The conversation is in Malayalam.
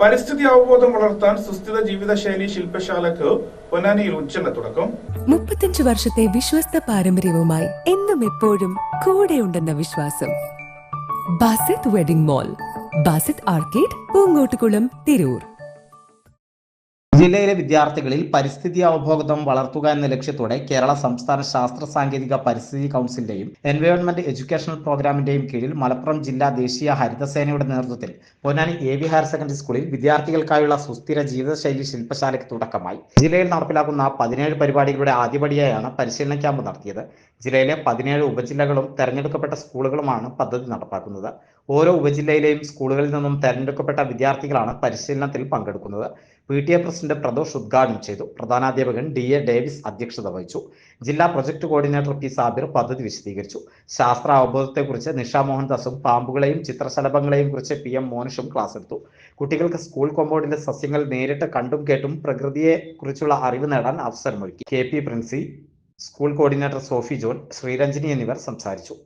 പരിസ്ഥിതി അവബോധം വളർത്താൻ സുസ്ഥിര ജീവിതശൈലി ശില്പശാലക്ക് പൊന്നാനിയിൽ ഉജ്ജ്വല തുടക്കം. മുപ്പത്തഞ്ച് വർഷത്തെ വിശ്വസ്ത പാരമ്പര്യവുമായി എന്നും എപ്പോഴും കൂടെയുണ്ടെന്ന വിശ്വാസം. Basith wedding mall Basith arcade Poonkottukulam Tirur. ജില്ലയിലെ വിദ്യാർത്ഥികളിൽ പരിസ്ഥിതി അവബോധം വളർത്തുക എന്ന ലക്ഷ്യത്തോടെ കേരള സംസ്ഥാന ശാസ്ത്ര സാങ്കേതിക പരിസ്ഥിതി കൗൺസിലിന്റെയും എൻവയോൺമെന്റ് എഡ്യൂക്കേഷണൽ പ്രോഗ്രാമിന്റെയും കീഴിൽ മലപ്പുറം ജില്ലാ ദേശീയ ഹരിതസേനയുടെ നേതൃത്വത്തിൽ Ponnani A V higher secondary സ്കൂളിൽ വിദ്യാർത്ഥികൾക്കായുള്ള സുസ്ഥിര ജീവിതശൈലി ശില്പശാലയ്ക്ക് തുടക്കമായി. ജില്ലയിൽ നടപ്പിലാക്കുന്ന പതിനേഴ് പരിപാടികളുടെ ആദ്യപടിയായാണ് പരിശീലന ക്യാമ്പ് നടത്തിയത്. ജില്ലയിലെ പതിനേഴ് ഉപജില്ലകളും തെരഞ്ഞെടുക്കപ്പെട്ട സ്കൂളുകളുമാണ് പദ്ധതി നടപ്പാക്കുന്നത്. ഓരോ ഉപജില്ലയിലെയും സ്കൂളുകളിൽ നിന്നും തെരഞ്ഞെടുക്കപ്പെട്ട വിദ്യാർത്ഥികളാണ് പരിശീലനത്തിൽ പങ്കെടുക്കുന്നത്. P T A president Pradosh ഉദ്ഘാടനം ചെയ്തു. പ്രധാനാധ്യാപകൻ ഡി എ ഡേവിസ് അധ്യക്ഷത വഹിച്ചു. ജില്ലാ പ്രൊജക്ട് കോർഡിനേറ്റർ പി സാബിർ പദ്ധതി വിശദീകരിച്ചു. ശാസ്ത്ര അവബോധത്തെക്കുറിച്ച് നിഷ മോഹൻദാസും പാമ്പുകളെയും ചിത്രശലഭങ്ങളെയും കുറിച്ച് പി എം മോനിഷും ക്ലാസ് എടുത്തു. കുട്ടികൾക്ക് സ്കൂൾ കോമ്പൗണ്ടിലെ സസ്യങ്ങൾ നേരിട്ട് കണ്ടും കേട്ടും പ്രകൃതിയെ കുറിച്ചുള്ള അറിവ് നേടാൻ അവസരമൊരുക്കി. K P Princy school coordinator Sophie John Sreeranjini എന്നിവർ സംസാരിച്ചു.